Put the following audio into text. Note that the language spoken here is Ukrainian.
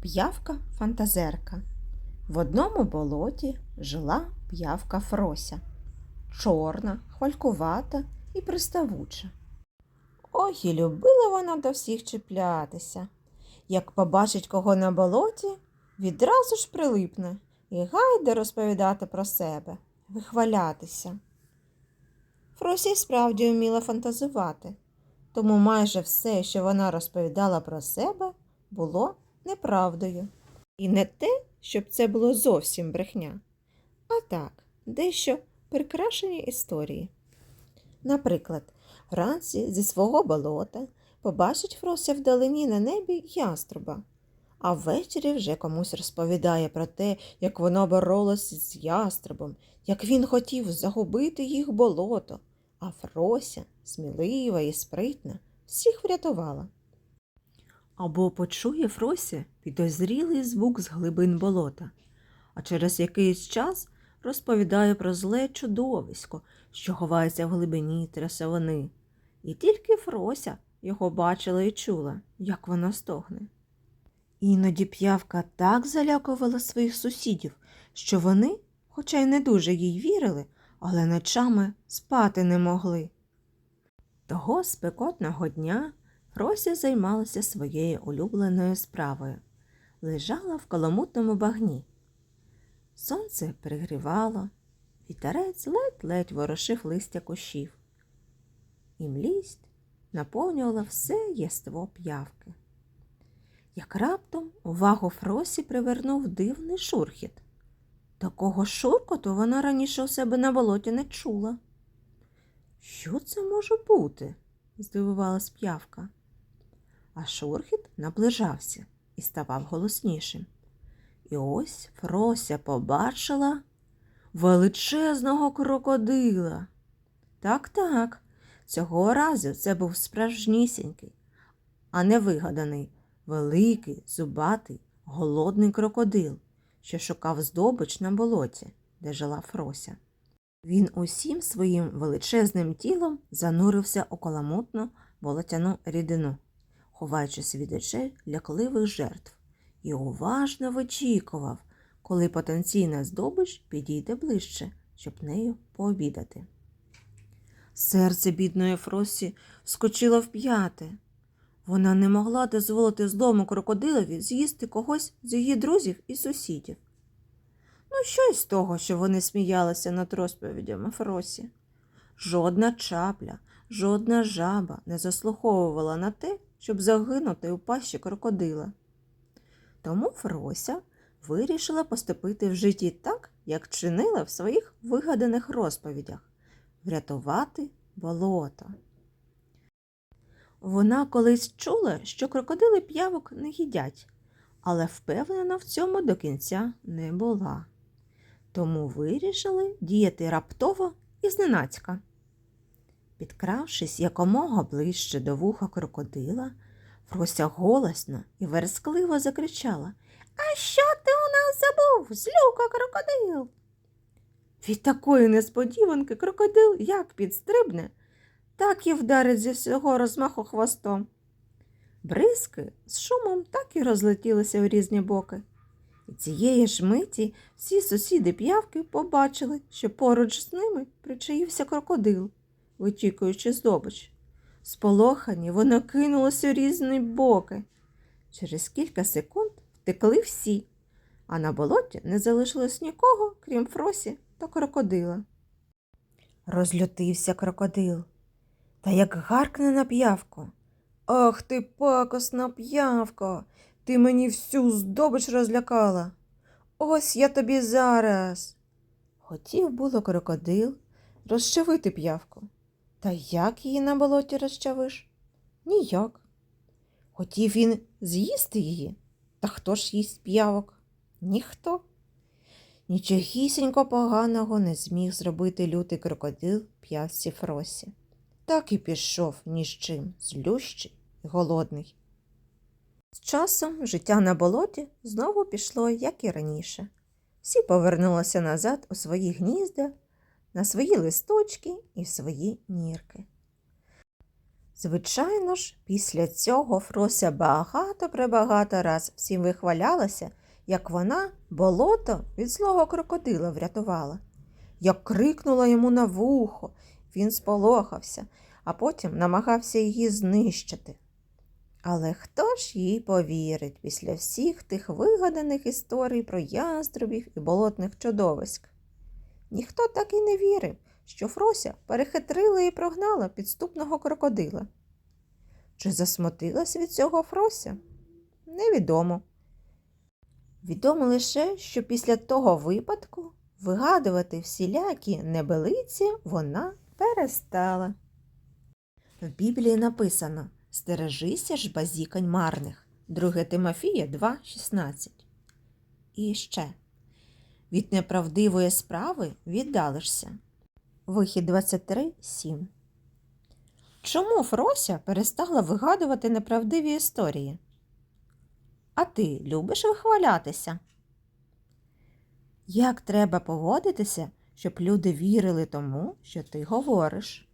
П'явка фантазерка. В одному болоті жила п'явка Фрося. Чорна, хвалькувата і приставуча. Ой, і любила вона до всіх чіплятися. Як побачить кого на болоті, відразу ж прилипне і гайде розповідати про себе, вихвалятися. Фрося справді вміла фантазувати, тому майже все, що вона розповідала про себе, було неправдою. І не те, щоб це було зовсім брехня, а так, дещо прикрашені історії. Наприклад, вранці зі свого болота побачить Фрося вдалині на небі яструба, а ввечері вже комусь розповідає про те, як воно боролося з яструбом, як він хотів загубити їх болото, а Фрося, смілива і спритна, всіх врятувала. Або почує Фрося підозрілий звук з глибин болота, а через якийсь час розповідає про зле чудовисько, що ховається в глибині трясовини. І тільки Фрося його бачила і чула, як вона стогне. Іноді п'явка так залякувала своїх сусідів, що вони, хоча й не дуже їй вірили, але ночами спати не могли. Того спекотного дня Фрося займалася своєю улюбленою справою. Лежала в каламутному багні. Сонце пригрівало, вітерець ледь-ледь ворошив листя кущів. І млість наповнювала все єство п'явки. Як раптом увагу Фросі привернув дивний шурхіт. Такого шуркоту вона раніше у себе на болоті не чула. Що це може бути? здивувалась п'явка. А шурхіт наближався і ставав голоснішим. І ось Фрося побачила величезного крокодила. Так, так, цього разу це був справжнісінький, а не вигаданий, великий, зубатий, голодний крокодил, що шукав здобич на болоті, де жила Фрося. Він усім своїм величезним тілом занурився у каламутну болотяну рідину, ховаючись від очей лякливих жертв, і уважно вичікував, коли потенційна здобич підійде ближче, щоб нею пообідати. Серце бідної Фросі скочило в п'яте. Вона не могла дозволити злому крокодилові з'їсти когось з її друзів і сусідів. Ну, що й з того, що вони сміялися над розповідями Фросі? Жодна чапля, жодна жаба не заслуховувала на те, щоб загинути у пащі крокодила. Тому Фрося вирішила поступити в житті так, як чинила в своїх вигаданих розповідях врятувати болото. Вона колись чула, що крокодили п'явок не їдять, але впевнена в цьому до кінця не була. Тому вирішили діяти раптово і зненацька. Підкравшись якомога ближче до вуха крокодила, Фрося голосно і верескливо закричала А що ти у нас забув, злюка крокодил? Від такої несподіванки крокодил як підстрибне, так і вдарить зі всього розмаху хвостом. Бризки з шумом так і розлетілися в різні боки. І цієї ж миті всі сусіди п'явки побачили, що поруч з ними причаївся крокодил, вичікуючи здобич. Сполохані вони кинулися у різні боки. Через кілька секунд втекли всі, а на болоті не залишилось нікого, крім Фросі та крокодила. Розлютився крокодил. Та як гаркне на п'явку. Ах ти, пакосна п'явко, ти мені всю здобич розлякала. Ось я тобі зараз. Хотів було крокодил розчавити п'явку. Та як її на болоті розчавиш? Ніяк. Хотів він з'їсти її. Та хто ж їсть п'явок? Ніхто. Нічогісінько поганого не зміг зробити лютий крокодил п'явці Фросі. Так і пішов ні з чим, злющий і голодний. З часом життя на болоті знову пішло, як і раніше. Всі повернулися назад у свої гнізда, на свої листочки і свої нірки. Звичайно ж, після цього Фрося багато-пребагато раз всім вихвалялася, як вона болото від злого крокодила врятувала. Як крикнула йому на вухо, він сполохався, а потім намагався її знищити. Але хто ж їй повірить після всіх тих вигаданих історій про яструбів і болотних чудовиськ? Ніхто так і не вірив, що Фрося перехитрила і прогнала підступного крокодила. Чи засмутилась від цього Фрося? Невідомо. Відомо лише, що після того випадку вигадувати всілякі небелиці вона перестала. В Біблії написано Стережися ж базікань марних. 2 Тимофія 2,16. І ще від неправдивої справи віддалишся. Вихід 23.7. Чому Фрося перестала вигадувати неправдиві історії? А ти любиш вихвалятися? Як треба поводитися, щоб люди вірили тому, що ти говориш?